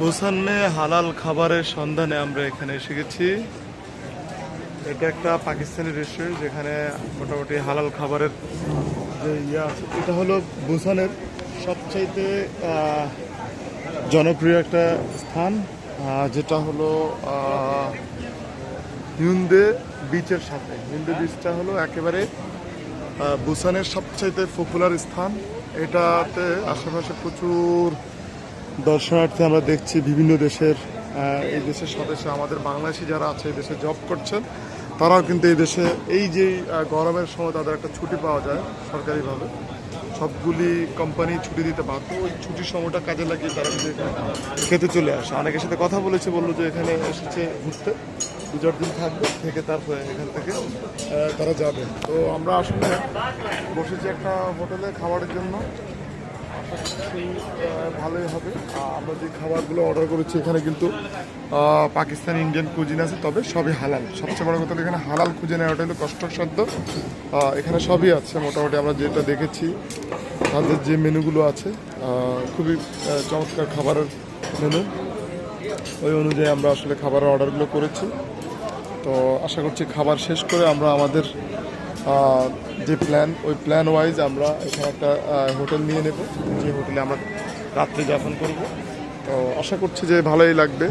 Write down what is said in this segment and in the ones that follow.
বুসানে হালাল খাবারের সন্ধানে আমরা এখানে এসে গেছি। এটা একটা পাকিস্তানি রেস্টুরেন্ট যেখানে মোটামুটি হালাল খাবারের যে ইয়ে আছে, এটা হলো বুসানের সবচাইতে জনপ্রিয় একটা স্থান যেটা হলো হিউন্দে বিচের সাথে। হিউন্দে বিচটা হলো একেবারে বুসানের সবচাইতে পপুলার স্থান। এটাতে আশেপাশে প্রচুর দর্শনার্থী আমরা দেখছি বিভিন্ন দেশের এই দেশের সদস্য আমাদের বাংলাদেশি যারা আছে, এই দেশে জব করছেন, তারাও কিন্তু এই দেশে এই যে গরমের সময় তাদের একটা ছুটি পাওয়া যায় সরকারিভাবে। সবগুলি কোম্পানি ছুটি দিতে বাধ্য। ওই ছুটির সময়টা কাজে লাগিয়ে তারা কিন্তু এখানে খেতে চলে আসে। অনেকের সাথে কথা বলেছে, বলল যে এখানে এসেছে ঘুরতে, দু চার দিন থাকবে, থেকে তারপরে এখান থেকে তারা যাবে। তো আমরা আসলে বসেছি একটা হোটেলে খাবারের জন্য। ভালোই হবে। আমরা যে খাবারগুলো অর্ডার করেছি, এখানে কিন্তু পাকিস্তান ইন্ডিয়ান কুজিন আছে, তবে সবই হালাল। সবচেয়ে বড় কথা এখানে হালাল খুঁজে নেওয়া ওটা হলো কষ্টসাধ্য এখানে সবই আছে, মোটামুটি আমরা যেটা দেখেছি, তাদের যে মেনুগুলো আছে খুবই চমৎকার খাবারের মেনু ওই অনুযায়ী আমরা আসলে খাবারের অর্ডারগুলো করেছি। তো আশা করছি খাবার শেষ করে আমরা আমাদের যে প্ল্যান ওই প্ল্যান ওয়াইজ আমরা এখানে একটা হোটেল নিয়ে নেব। যে হোটেলে আমরা রাত্রে যাপন করব। তো আশা করছি যে ভালোই লাগবে।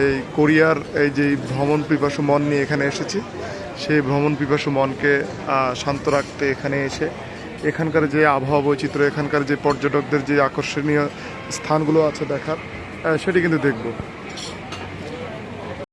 এই কোরিয়ার এই যে ভ্রমণ পিপাসু মন নিয়ে এখানে এসেছি, সেই ভ্রমণ পিপাসু মনকে শান্ত রাখতে এখানে এসে, এখানকার যে আবহাওয়া বৈচিত্র্য, এখানকার যে পর্যটকদের যে আকর্ষণীয় স্থানগুলো আছে দেখার সেটি কিন্তু দেখব।